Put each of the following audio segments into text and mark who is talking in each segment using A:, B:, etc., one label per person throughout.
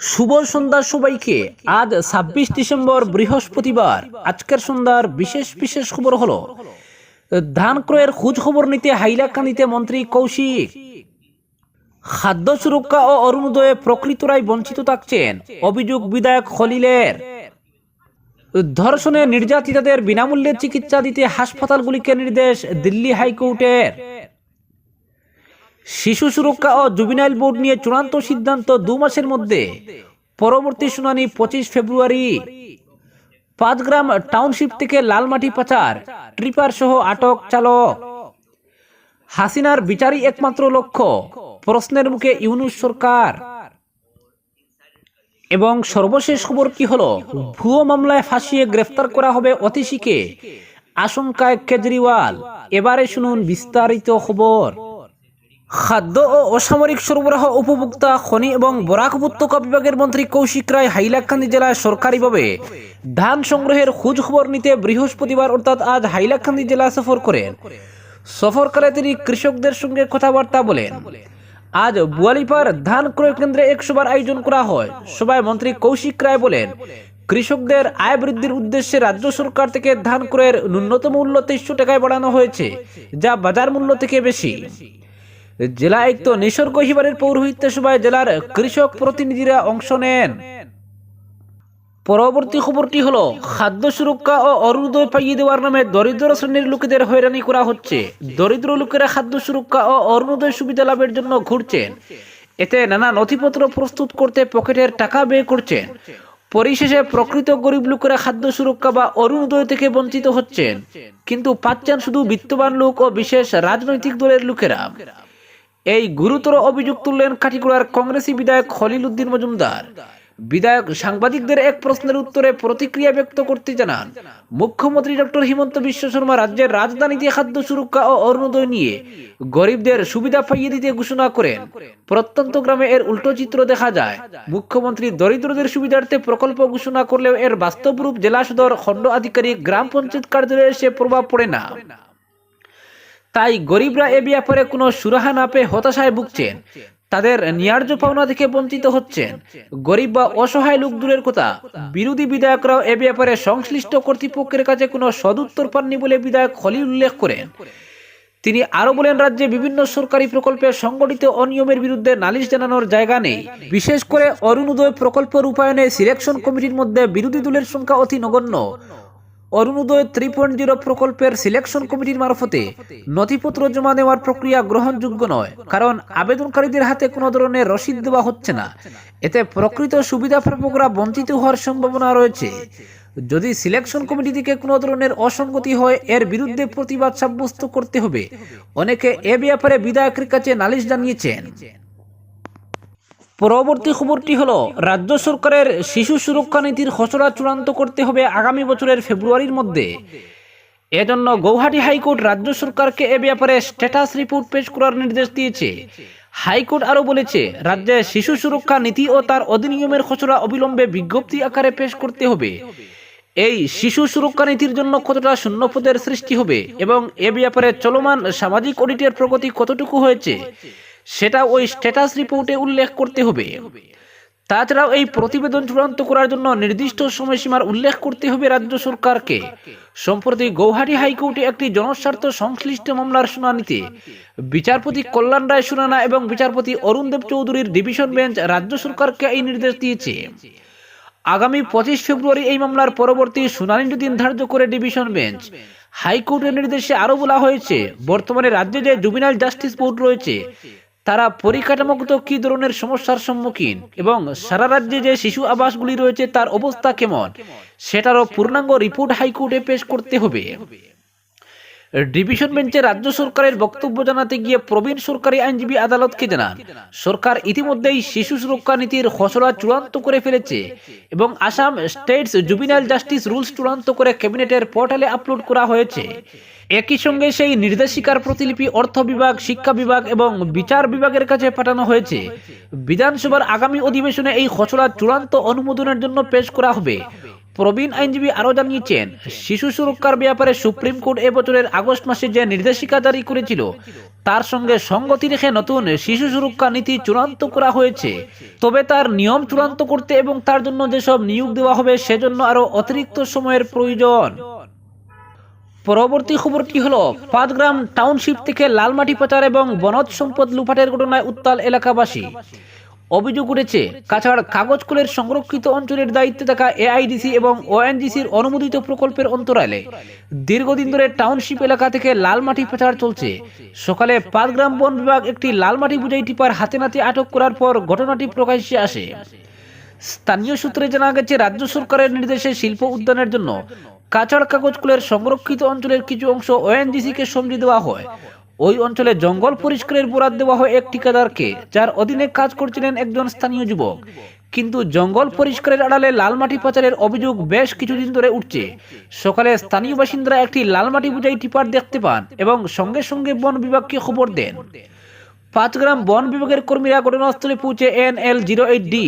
A: শুভ সন্ধ্যা সবাইকে। আজ ছাব্বিশ ডিসেম্বর বৃহস্পতিবার। আজকের সন্ধ্যার বিশেষ বিশেষ খবর হলো, ধান ক্রয়ের খোঁজ খবর নিতে হাইলাকান্দিতে মন্ত্রী কৌশিক। খাদ্য সুরক্ষা ও অরুণোদয়ে প্রকৃতরাই বঞ্চিত থাকছেন অভিযোগ বিধায়ক খলিলের। ধর্ষণে নির্যাতিতাদের বিনামূল্যে চিকিৎসা দিতে হাসপাতালগুলিকে নির্দেশ দিল্লি হাইকোর্টের। শিশু সুরক্ষা ও জুবিনাইল বোর্ড নিয়ে চূড়ান্ত সিদ্ধান্ত দু মাসের মধ্যে। পরবর্তী শুনানি পঁচিশ ফেব্রুয়ারি। পাঁচগ্রাম টাউনশিপ থেকে লালমাটি পাচার, ট্রিপার সহ আটক চালক। হাসিনার বিচারই একমাত্র লক্ষ্য, প্রশ্নের মুখে ইউনুস সরকার। এবং সর্বশেষ খবর কি হলো? ভুয়ো মামলায় ফাঁসিয়ে গ্রেফতার করা হবে অতিশিকে আশঙ্কায় কেজরিওয়াল। এবারে শুনুন বিস্তারিত খবর। খাদ্য ও অসামরিক সরবরাহ উপভোক্তা, খনি এবং বরাক উপত্যকা বিভাগের মন্ত্রী কৌশিক রায় হাইলাকান্দি জেলায় সরকারিভাবে ধান সংগ্রহের খোঁজ খবর নিতে বৃহস্পতিবার অর্থাৎ আজ হাইলাকান্দি জেলা সফর করেন। সফরকালে তিনি কৃষকদের সঙ্গে কথাবার্তা বলেন। আজ বুয়ালিপার ধান ক্রয় কেন্দ্রে এক সভার আয়োজন করা হয়। সভায় মন্ত্রী কৌশিক রায় বলেন, কৃষকদের আয় বৃদ্ধির উদ্দেশ্যে রাজ্য সরকার থেকে ধান ক্রয়ের ন্যূনতম মূল্য তেইশশো টাকায় বাড়ানো হয়েছে, যা বাজার মূল্য থেকে বেশি। জেলা আয়ুক্ত নিসর্গ হিবারের পৌরোহিত্য সভায় জেলার কৃষক প্রতিনিধিরা অংশ নেন। পরবর্তী খবরটি হলো, খাদ্য সুরক্ষা ও অরুণোদয় পাইয়ে দেওয়ার নামে দরিদ্র শ্রেণির লোকেদের হয়রানি করা হচ্ছে। দরিদ্র লোকেরা খাদ্য সুরক্ষা ও অরুণোদয় সুবিধা লাভের জন্য ঘুরছেন। এতে নানা নথিপত্র প্রস্তুত করতে পকেটের টাকা ব্যয় করছেন। পরিশেষে প্রকৃত গরিব লোকেরা খাদ্য সুরক্ষা বা অরুণোদয় থেকে বঞ্চিত হচ্ছেন। কিন্তু পাচ্ছেন শুধু বিত্তবান লোক ও বিশেষ রাজনৈতিক দলের লোকেরা। এই গুরুতর অভিযোগ তুললেন কাটিগড়ার কংগ্রেসী বিধায়ক খলিল উদ্দিন মজুমদার। বিধায়ক সাংবাদিকদের এক প্রশ্নের উত্তরে প্রতিক্রিয়া ব্যক্ত করতে জানান, মুখ্যমন্ত্রী ডক্টর হিমন্ত বিশ্ব শর্মা রাজ্যের রাজধানীতে খাদ্য সুরক্ষা ও অরুণোদয় নিয়ে গরিবদের সুবিধা পাইয়ে দিতে ঘোষণা করেন। প্রত্যন্ত গ্রামে এর উল্টো চিত্র দেখা যায়। মুখ্যমন্ত্রী দরিদ্রদের সুবিধার্থে প্রকল্প ঘোষণা করলেও এর বাস্তব রূপ জেলা সদর খণ্ড আধিকারিক গ্রাম পঞ্চায়েত কার্যালয়ে এসে প্রভাব পড়ে না। তাই গরিবরা এ ব্যাপারে কোনো সুরাহা না পেয়ে হতাশায় ভুগছেন। তাদের ন্যায্য পাওনা থেকে বঞ্চিত হচ্ছেন। গরিব বা অসহায় লোক দূরের কথা, বিরোধী বিধায়করাও এ ব্যাপারে সংশ্লিষ্ট কর্তৃপক্ষের কাছে কোনো সদুত্তর পাননি বলে বিধায়ক খলিল উল্লেখ করেন। তিনি আরও বলেন, রাজ্যে বিভিন্ন সরকারি প্রকল্পে সংগঠিত অনিয়মের বিরুদ্ধে নালিশ জানানোর জায়গা নেই। বিশেষ করে অরুণোদয় প্রকল্প রূপায়নে সিলেকশন কমিটির মধ্যে বিরোধী দলের সংখ্যা অতি নগণ্য। অরুণোদয় থ্রি পয়েন্ট জিরো প্রকল্পের সিলেকশন কমিটির মারফতে নথিপত্র জমা নেওয়ার প্রক্রিয়া গ্রহণযোগ্য নয়, কারণ আবেদনকারীদের হাতে কোনো ধরনের রসিদ দেওয়া হচ্ছে না। এতে প্রকৃত সুবিধা প্রাপকরা বঞ্চিত হওয়ার সম্ভাবনা রয়েছে। যদি সিলেকশন কমিটি থেকে কোনো ধরনের অসঙ্গতি হয়, এর বিরুদ্ধে প্রতিবাদ সাব্যস্ত করতে হবে। অনেকে এ ব্যাপারে বিধায়কের কাছে নালিশ জানিয়েছেন। পরবর্তী খবরটি হলো, রাজ্য সরকারের শিশু সুরক্ষা নীতির খসড়া চূড়ান্ত করতে হবে আগামী বছরের ফেব্রুয়ারির মধ্যে। এজন্য গৌহাটি হাইকোর্ট রাজ্য সরকারকে এ ব্যাপারে স্ট্যাটাস রিপোর্ট পেশ করার নির্দেশ দিয়েছে। হাইকোর্ট আরও বলেছে, রাজ্যে শিশু সুরক্ষা নীতি ও তার অধিনিয়মের খসড়া অবিলম্বে বিজ্ঞপ্তি আকারে পেশ করতে হবে। এই শিশু সুরক্ষা নীতির জন্য কতটা শূন্যপদের সৃষ্টি হবে এবং এ ব্যাপারে চলমান সামাজিক অডিটের প্রগতি কতটুকু হয়েছে সেটা ওই স্ট্যাটাস রিপোর্টে উল্লেখ করতে হবে। তাছাড়াও এই প্রতিবেদন চূড়ান্ত করার জন্য নির্দিষ্ট সময়সীমার উল্লেখ করতে হবে রাজ্য সরকারকে। সম্প্রতি গৌহাটি হাইকোর্টে একটি জনস্বার্থ সংশ্লিষ্ট মামলার শুনানিতে বিচারপতি কল্যাণ রায় সুরানা এবং বিচারপতি অরুণ দেব চৌধুরীর ডিভিশন বেঞ্চ রাজ্য সরকারকে এই নির্দেশ দিয়েছে। আগামী পঁচিশ ফেব্রুয়ারি এই মামলার পরবর্তী শুনানির দিন ধার্য করে ডিভিশন বেঞ্চ, হাইকোর্টের নির্দেশে আরও বলা হয়েছে, বর্তমানে রাজ্যে যে জুবিনাল জাস্টিস বোর্ড রয়েছে তারা পরিকাঠামোগত কি ধরনের সমস্যার সম্মুখীন এবং সারা রাজ্যে যে শিশু আবাসগুলি রয়েছে তার অবস্থা কেমন? সেটারও পূর্ণাঙ্গ রিপোর্ট হাইকোর্টে পেশ করতে হবে। ডিভিশন বেঞ্চে রাজ্য সরকারের বক্তব্য জানাতে গিয়ে প্রবীণ সরকারি আইনজীবী আদালতকে জানান? সরকার ইতিমধ্যেই শিশু সুরক্ষা নীতির খসড়া চূড়ান্ত করে ফেলেছে এবং Assam states juvenile justice rules চূড়ান্ত করে ক্যাবিনেটের পোর্টালে আপলোড করা হয়েছে। একই সঙ্গে সেই নির্দেশিকার প্রতিলিপি অর্থ বিভাগ, শিক্ষা বিভাগ এবং বিচার বিভাগের কাছে পাঠানো হয়েছে। বিধানসভার আগামী অধিবেশনে এই খসড়া চূড়ান্ত অনুমোদনের জন্য পেশ করা হবে। প্রবীণ আইনজীবী আরও জানিয়েছেন, শিশু সুরক্ষার ব্যাপারে সুপ্রিম কোর্ট এবছরের আগস্ট মাসে যে নির্দেশিকা জারি করেছিল, তার সঙ্গে সঙ্গতি রেখে নতুন শিশু সুরক্ষা নীতি চূড়ান্ত করা হয়েছে। তবে তার নিয়ম চূড়ান্ত করতে এবং তার জন্য যেসব নিয়োগ দেওয়া হবে, সেজন্য আরও অতিরিক্ত সময়ের প্রয়োজন। পরবর্তী খবরটি হলো, পাঁচগ্রাম টাউনশিপ থেকে লালমাটি পাচার এবং বনজ সম্পদ লুফাটের ঘটনায় উত্তাল এলাকাবাসী। অভিযোগ উঠেছে, কাছাড় কাগজ কলের সংরক্ষিত অঞ্চলের দায়িত্বে থাকা এআইডিসি এবং ওএনজিসির অনুমোদিত প্রকল্পের অন্তরালে দীর্ঘদিন ধরে টাউনশিপ এলাকা থেকে লালমাটি পাচার চলছে। সকালে পাঁচগ্রাম বন বিভাগ একটি লালমাটি বুঝাই টিপার হাতে নাতে আটক করার পর ঘটনাটি প্রকাশ্যে আসে। স্থানীয় সূত্রে জানা গেছে, রাজ্য সরকারের নির্দেশে শিল্প উদ্যানের জন্য কাছাড় কাগজ কুলের সংরক্ষিত অঞ্চলের কিছু অংশ ওএনজিসিকে সমঝে দেওয়া হয়। ওই অঞ্চলে জঙ্গল পরিষ্কারের বরাদ দেওয়া হয় এক ঠিকাদারকে, যার অধীনে কাজ করছিলেন একজন স্থানীয় যুবক। কিন্তু জঙ্গল পরিষ্কারের আড়ালে লালমাটি পাচারের অভিযোগ বেশ কিছুদিন ধরে উঠছে। সকালে স্থানীয় বাসিন্দারা একটি লালমাটি বুঝাই টিপার দেখতে পান এবং সঙ্গে সঙ্গে বন বিভাগকে খবর দেন। পাঁচগ্রাম বন বিভাগের কর্মীরা ঘটনাস্থলে পৌঁছে N L zero eight D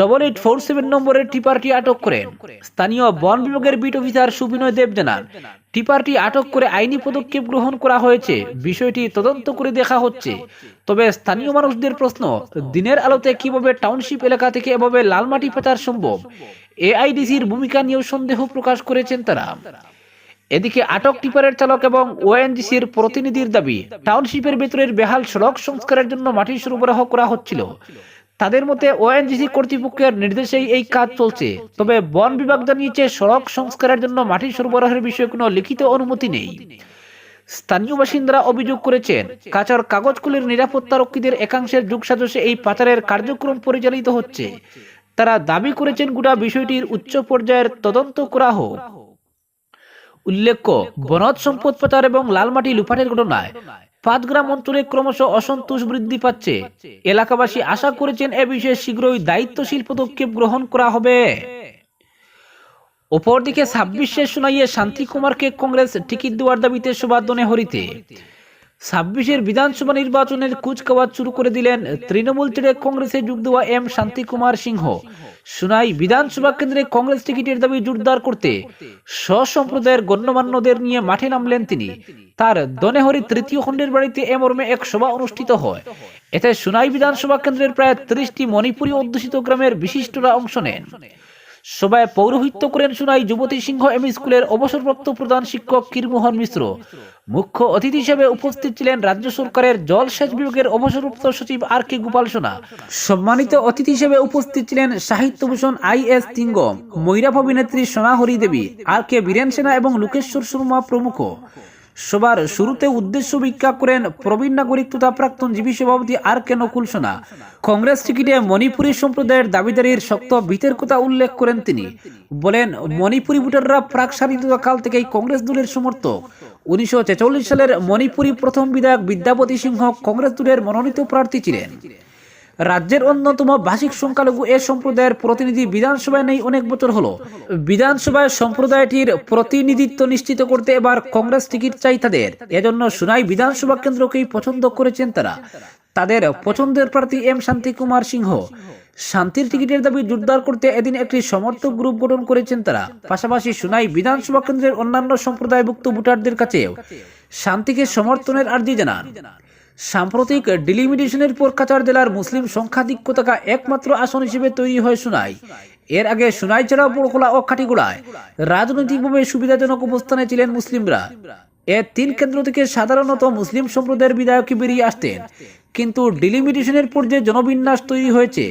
A: double eight four seven নম্বরের টিপারটি আটক করেন। স্থানীয় বন বিভাগের বিট অফিসার সুবিনয় দেব জানান, টিপারটি আটক করে আইনি পদক্ষেপ গ্রহণ করা হয়েছে। বিষয়টি তদন্ত করে দেখা হচ্ছে। তবে স্থানীয় মানুষদের প্রশ্ন, দিনের আলোতে কীভাবে টাউনশিপ এলাকা থেকে এভাবে লালমাটি পাচার সম্ভব? এআইডিসির ভূমিকা নিয়েও সন্দেহ প্রকাশ করেছেন তারা। এদিকে আটক টিপারের চালক এবং ওএনজিসির প্রতিনিধির দাবি, টাউনশিপের ভেতরের বেহাল সড়ক সংস্কারের জন্য মাটি সরবরাহ করা হচ্ছিল। তাদের মতে ওএনজিসি কর্তৃপক্ষের নির্দেশেই এই কাজ চলছে। তবে বন বিভাগ জানিয়েছে সড়ক সংস্কারের জন্য মাটি সরবরাহের বিষয়ে কোনো লিখিত অনুমতি নেই। স্থানীয় বাসিন্দারা অভিযোগ করেছেন, কাচার কাগজগুলির নিরাপত্তা রক্ষীদের একাংশের যোগসাজশে এই পাচারের কার্যক্রম পরিচালিত হচ্ছে। তারা দাবি করেছেন, গোটা বিষয়টির উচ্চ পর্যায়ের তদন্ত করা হোক। উল্লেখ্য বনজ সম্পদ পাচার এবং লালমাটি লুফাটের ঘটনায় পাঁচগ্রাম অঞ্চলে ক্রমশ অসন্তোষ বৃদ্ধি পাচ্ছে। এলাকাবাসী আশা করেছেন এ বিষয়ে শীঘ্রই দায়িত্বশীল পদক্ষেপ গ্রহণ করা হবে। অপরদিকে ছাব্বিশে শুনাইয়ে শান্তি কুমারকে কংগ্রেস টিকিট দেওয়ার দাবিতে সুবাদনে হরিতে। ছাব্বিশের বিধানসভা নির্বাচনের কুচকাওয়াজ শুরু করে দিলেন তৃণমূল ছেড়ে কংগ্রেসে যোগ দেওয়া এম শান্তি কুমার সিংহ। শুনাই বিধানসভা কেন্দ্রে কংগ্রেস টিকিটের দাবি জোরদার করতে স্বসম্প্রদায়ের গণ্যমান্যদের নিয়ে মাঠে নামলেন তিনি। তার দনেহরি তৃতীয় খণ্ডের বাড়িতে এ মর্মে এক সভা অনুষ্ঠিত হয়। এতে সুনাই বিধানসভা কেন্দ্রের প্রায় ত্রিশটি মণিপুরী অধ্যুষিত গ্রামের বিশিষ্টরা অংশ নেন। সভায় পৌরোহিত্য করেন সুনাই যুবতী সিংহ এম স্কুলের অবসরপ্রাপ্ত প্রধান শিক্ষক কিরমোহন মিশ্র। মুখ্য অতিথি হিসেবে উপস্থিত ছিলেন রাজ্য সরকারের জলসেচ বিভাগের অবসরপ্রাপ্ত সচিব আর কে গোপাল সোনা। সম্মানিত অতিথি হিসেবে উপস্থিত ছিলেন সাহিত্যভূষণ আই এস তিঙ্গম মৈরাভ অভিনেত্রী সোনাহরি দেবী আর কে বীরেন সেনা এবং লোকেশ্বর শর্মা প্রমুখ। সবার শুরুতে উদ্দেশ্য ভিক্ষা করেন প্রবীণ নাগরিক তথা প্রাক্তন জীবী সভাপতি আর কে নকুল সোনা। কংগ্রেস টিকিটে মণিপুরী সম্প্রদায়ের দাবিদারির শক্ত বিতর্কতা উল্লেখ করেন তিনি। বলেন, মণিপুরী ভোটাররা প্রাক কাল থেকেই কংগ্রেস দলের সমর্থক। উনিশশো ছেচল্লিশ সালের মণিপুরী প্রথম বিধায়ক বিদ্যাপতি সিংহ কংগ্রেস দলের মনোনীত প্রার্থী ছিলেন। রাজ্যের অন্যতম ভাষিক সংখ্যালঘু এ সম্প্রদায়ের প্রতিনিধি বিধানসভায় নেই অনেক বছর হলো। বিধানসভায় সম্প্রদায়টির প্রতিনিধিত্ব নিশ্চিত করতে এবার কংগ্রেস টিকিট চাই তাদের। এজন্য সুনাই বিধানসভা কেন্দ্রকেই পছন্দ করেছেন তারা। তাদের পছন্দের প্রার্থী এম শান্তি কুমার সিংহ। শান্তির টিকিটের দাবি জোরদার করতে এদিন একটি সমর্থক গ্রুপ গঠন করেছেন তারা। পাশাপাশি সুনাই বিধানসভা কেন্দ্রের অন্যান্য সম্প্রদায়ভুক্ত ভোটারদের কাছেও শান্তিকে সমর্থনের আর্জি জানান। সাম্প্রতিক ডিলিমিটেশনের পর কাছাড় জেলার মুসলিম সংখ্যাধিক্য একমাত্র আসন হিসেবে তৈরি হয় সুনাই। এর আগে সুনাই ছাড়াও বড়খোলা ও খাটিগুড়ায় রাজনৈতিকভাবে সুবিধাজনক অবস্থানে ছিলেন মুসলিমরা। এ তিন কেন্দ্র থেকে সাধারণত মুসলিম সম্প্রদায়ের বিধায়কই বেরিয়ে আসতেন। কিন্তু ডিলিমিটেশনের পর যে জনবিন্যাস তৈরি হয়েছে,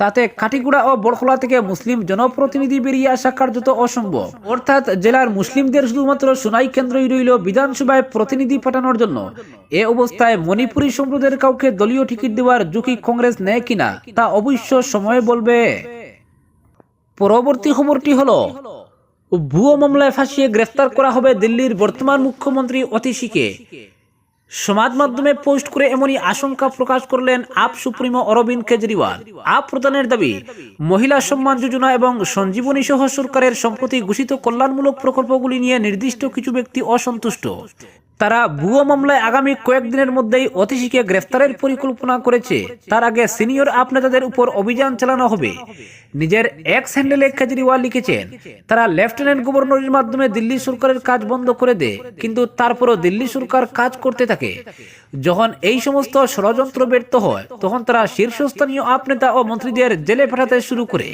A: তাতে কাটিগুড়া ও বড়খোলা থেকে মুসলিম জনপ্রতিনিধি বেরিয়ে আসা কার্যত অসম্ভব। অর্থাৎ জেলার মুসলিমদের শুধুমাত্র সোনাই কেন্দ্রই রইল বিধানসভায় প্রতিনিধি পাঠানোর জন্য। এ অবস্থায় মণিপুরী সম্প্রদায়ের কাউকে দলীয় টিকিট দেওয়ার ঝুঁকি কংগ্রেস নেয় কিনা, তা অবশ্য সময় বলবে। পরবর্তী খবরটি হলো ভুয়ো মামলায় ফাঁসিয়ে গ্রেফতার করা হবে দিল্লির বর্তমান মুখ্যমন্ত্রী অতিশীকে। সমাজ মাধ্যমে পোস্ট করে এমনই আশঙ্কা প্রকাশ করলেন আপ সুপ্রিমো অরবিন্দ কেজরিওয়াল। আপ প্রদানের দাবি, মহিলা সম্মান যোজনা এবং সঞ্জীবনী সহ সরকারের সম্প্রতি ঘোষিত কল্যাণমূলক প্রকল্পগুলি নিয়ে নির্দিষ্ট কিছু ব্যক্তি অসন্তুষ্ট। তারা ভুয়ো মামলায় আগামী কয়েকদিনের মধ্যেই অতিশীকে গ্রেফতারের পরিকল্পনা করেছে। তার আগে সিনিয়র আপ নেতাদের উপর অভিযান চালানো হবে। নিজের এক্স হ্যান্ডেলে কেজরিওয়াল লিখেছেন, তারা লেফটেন্যান্ট গভর্নরের মাধ্যমে দিল্লি সরকারের কাজ বন্ধ করে দেয় কিন্তু তারপরও দিল্লি সরকার কাজ করতে থাকে। যখন এই সমস্ত ষড়যন্ত্র ব্যর্থ হয়, তখন তারা শীর্ষস্থানীয় আপ নেতা ও মন্ত্রীদের জেলে পাঠাতে শুরু করে।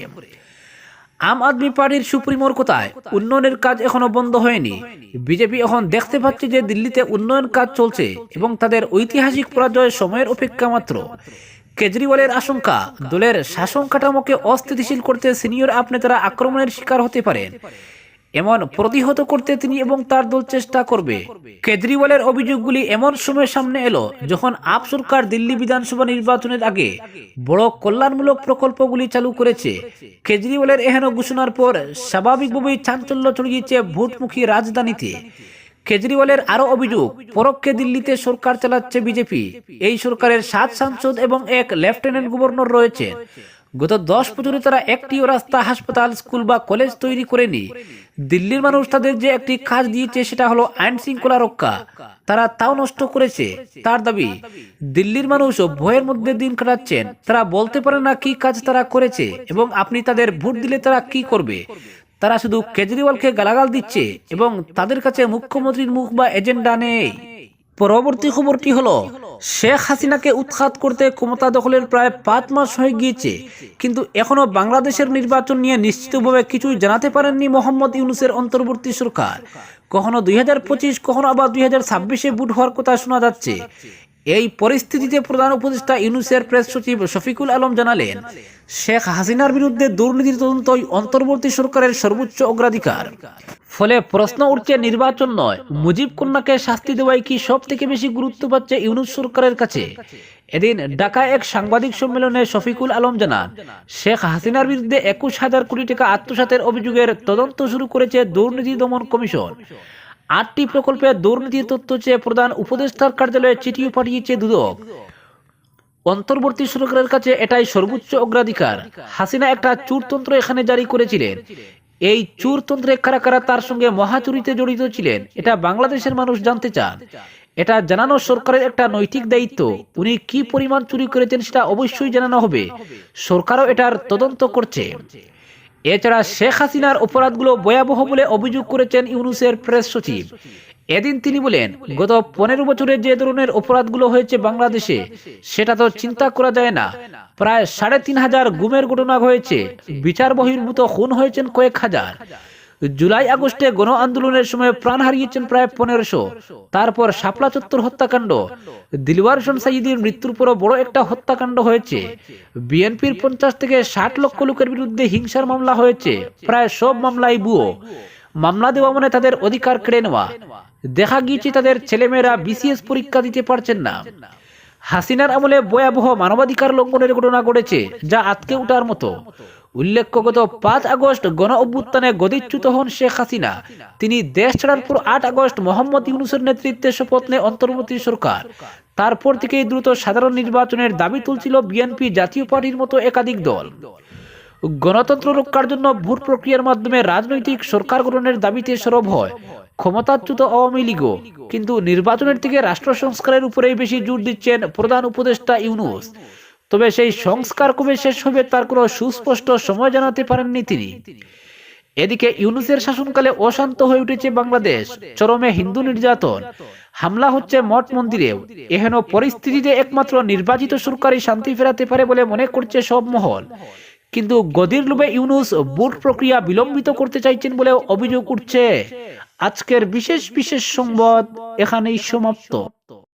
A: আম আদমি পার্টির সুপ্রিমোর কোথায়? উন্নয়নের কাজ এখনও বন্ধ হয়নি। বিজেপি এখন দেখতে পাচ্ছে যে দিল্লিতে উন্নয়ন কাজ চলছে এবং তাদের ঐতিহাসিক পরাজয় সময়ের অপেক্ষা মাত্র। কেজরিওয়ালের আশঙ্কা, দলের শাসন কাঠামোকে অস্থিতিশীল করতে সিনিয়র আপ তারা আক্রমণের শিকার হতে পারেন। এমন প্রতিহত করতে তিনি এবং তার দল চেষ্টা করবে। কেজরিওয়ালের অভিযোগগুলি এমন সময় সামনে এলো যখন আপ সরকার দিল্লি বিধানসভা নির্বাচনের আগে বড় কল্যাণমূলক প্রকল্পগুলি চালু করেছে। কেজরিওয়ালের এহেন ঘোষণার পর স্বাভাবিকভাবেই চাঞ্চল্য ছড়িয়েছে ভোটমুখী রাজধানীতে। কেজরিওয়ালের আরও অভিযোগ, পরোক্ষে দিল্লিতে সরকার চালাচ্ছে বিজেপি। এই সরকারের সাত সাংসদ এবং এক লেফটেন্যান্ট গভর্নর রয়েছেন। গত দশ বছরে তারা একটিও রাস্তা হাসপাতাল, স্কুল বা কলেজ তৈরি করেনি। দিল্লির মানুষ তাদের যে একটি কাজ দিয়েছে সেটা হলো আইন শৃঙ্খলা রক্ষা। তারা তাও নষ্ট করেছে। তার দাবি, দিল্লির মানুষ ভয়ের মধ্যে দিন কাটাচ্ছেন। তারা বলতে পারে না কি কাজ তারা করেছে এবং আপনি তাদের ভোট দিলে তারা কি করবে। তারা শুধু কেজরিওয়ালকে গালাগাল দিচ্ছে এবং তাদের কাছে মুখ্যমন্ত্রীর মুখ বা এজেন্ডা নেই। পরবর্তী খবরটি হলো, শেখ হাসিনাকে উৎখাত করতে ক্ষমতা দখলের প্রায় পাঁচ মাস হয়ে গিয়েছে, কিন্তু এখনও বাংলাদেশের নির্বাচন নিয়ে নিশ্চিতভাবে কিছুই জানাতে পারেননি মোহাম্মদ ইউনুসের অন্তর্বর্তী সরকার। কখনো দুই হাজার পঁচিশ, কখনো আবার দুই হাজার ছাব্বিশে বুট হওয়ার কথা শোনা যাচ্ছে। এই পরিস্থিতিতে প্রধান উপদেষ্টা ইউনুসের প্রেস সচিব শফিকুল আলম জানালেন, শেখ হাসিনার বিরুদ্ধে দুর্নীতির তদন্তই অন্তর্বর্তী সরকারের সর্বোচ্চ অগ্রাধিকার। ফলে প্রশ্ন উঠছে, নির্বাচন নয়, মুজিব কন্যাকে শাস্তি দেওয়াই কি সব থেকে বেশি গুরুত্ব পাচ্ছে ইউনুস সরকারের কাছে? এদিন ঢাকায় এক সাংবাদিক সম্মেলনে শফিকুল আলম জানান, শেখ হাসিনার বিরুদ্ধে একুশ হাজার কোটি টাকা আত্মসাতের অভিযোগের তদন্ত শুরু করেছে দুর্নীতি দমন কমিশন। আটটি প্রকল্পে দুর্নীতির তথ্য চেয়ে প্রধান উপদেষ্টার কার্যালয়ে চিঠিও পাঠিয়েছে দুদক। অন্তর্বর্তী সরকারের কাছে এটাই সর্বোচ্চ অগ্রাধিকার। হাসিনা একটা চুরতন্ত্র এখানে জারি করেছিলেন। এই চুরতন্ত্রে কারা কারা তার সঙ্গে মহাচুরিতে জড়িত ছিলেন, এটা বাংলাদেশের মানুষ জানতে চান। এটা জানানো সরকারের একটা নৈতিক দায়িত্ব। উনি কি পরিমাণ চুরি করেছেন সেটা অবশ্যই জানানো হবে। সরকারও এটার তদন্ত করছে। এছাড়া শেখ হাসিনার অপরাধগুলো ভয়াবহ বলে অভিযোগ করেছেন ইউনুসের প্রেস সচিব। এদিন তিনি বলেন, গত পনেরো বছরে যে ধরনের অপরাধগুলো হয়েছে বাংলাদেশে, সেটা তো চিন্তা করা যায় না। প্রায় সাড়ে তিন হাজার গুমের ঘটনা হয়েছে বিচার বহির্ভূত খুন হয়েছেন কয়েক হাজার। জুলাই আগস্টে গণ আন্দোলনের সময় প্রাণ হারিয়েছেন প্রায় পনেরোশো। তারপর শাপলা চত্বর হত্যাকাণ্ড। দিলওয়ার হোসেন সাইদির মৃত্যুর পরও বড় একটা হত্যাকাণ্ড হয়েছে। বিএনপির পঞ্চাশ থেকে ষাট লক্ষ লোকের বিরুদ্ধে হিংসার মামলা হয়েছে। প্রায় সব মামলাই বুয়ো। মামলা দেওয়া মানে তাদের অধিকার কেড়ে নেওয়া। দেখা গিয়েছে তাদের ছেলেমেয়েরা বিসিএস পরীক্ষা দিতে পারছেন না। হাসিনার আমলে ভয়াবহ মানবাধিকার লঙ্ঘনের ঘটনা ঘটেছে, যা আজকে উঠার মতো। উল্লেখ্য পাঁচ আগস্ট গণ অভ্যুত্থানে গদিচ্যুত হন শেখ হাসিনা। তিনি দেশ ছাড়ার পর আট আগস্ট মোহাম্মদ ইউনুসের নেতৃত্বে শপথ নেয় অন্তর্বর্তী সরকার। তারপর থেকেই দ্রুত সাধারণ নির্বাচনের দাবি তুলছিল বিএনপি জাতীয় পার্টির মতো একাধিক দল। গণতন্ত্র রক্ষার জন্য ভোট প্রক্রিয়ার মাধ্যমে রাজনৈতিক সরকার গঠনের দাবিতে সরব হয়। ক্ষমতাচ্যুত আওয়ামী লীগও। কিন্তু নির্বাচনের থেকে রাষ্ট্র সংস্কারের উপরেই বেশি জোর দিচ্ছেন প্রধান উপদেষ্টা ইউনুস। তবে সেই সংস্কার কবে শেষ হবে তার কোনো সুস্পষ্ট সময় জানাতে পারেননি তিনি। এদিকে ইউনুসের শাসনকালে অশান্ত হয়ে উঠেছে বাংলাদেশ। চরমে হিন্দু নির্যাতন। হামলা হচ্ছে মঠ মন্দিরেও। এহেন পরিস্থিতিতে একমাত্র নির্বাচিত সরকারই শান্তি ফেরাতে পারে বলে মনে করছে সব মহল। কিন্তু গদির লোভে ইউনুস ভোট প্রক্রিয়া বিলম্বিত করতে চাইছেন বলেও অভিযোগ উঠছে। আজকের বিশেষ বিশেষ সংবাদ এখানেই সমাপ্ত।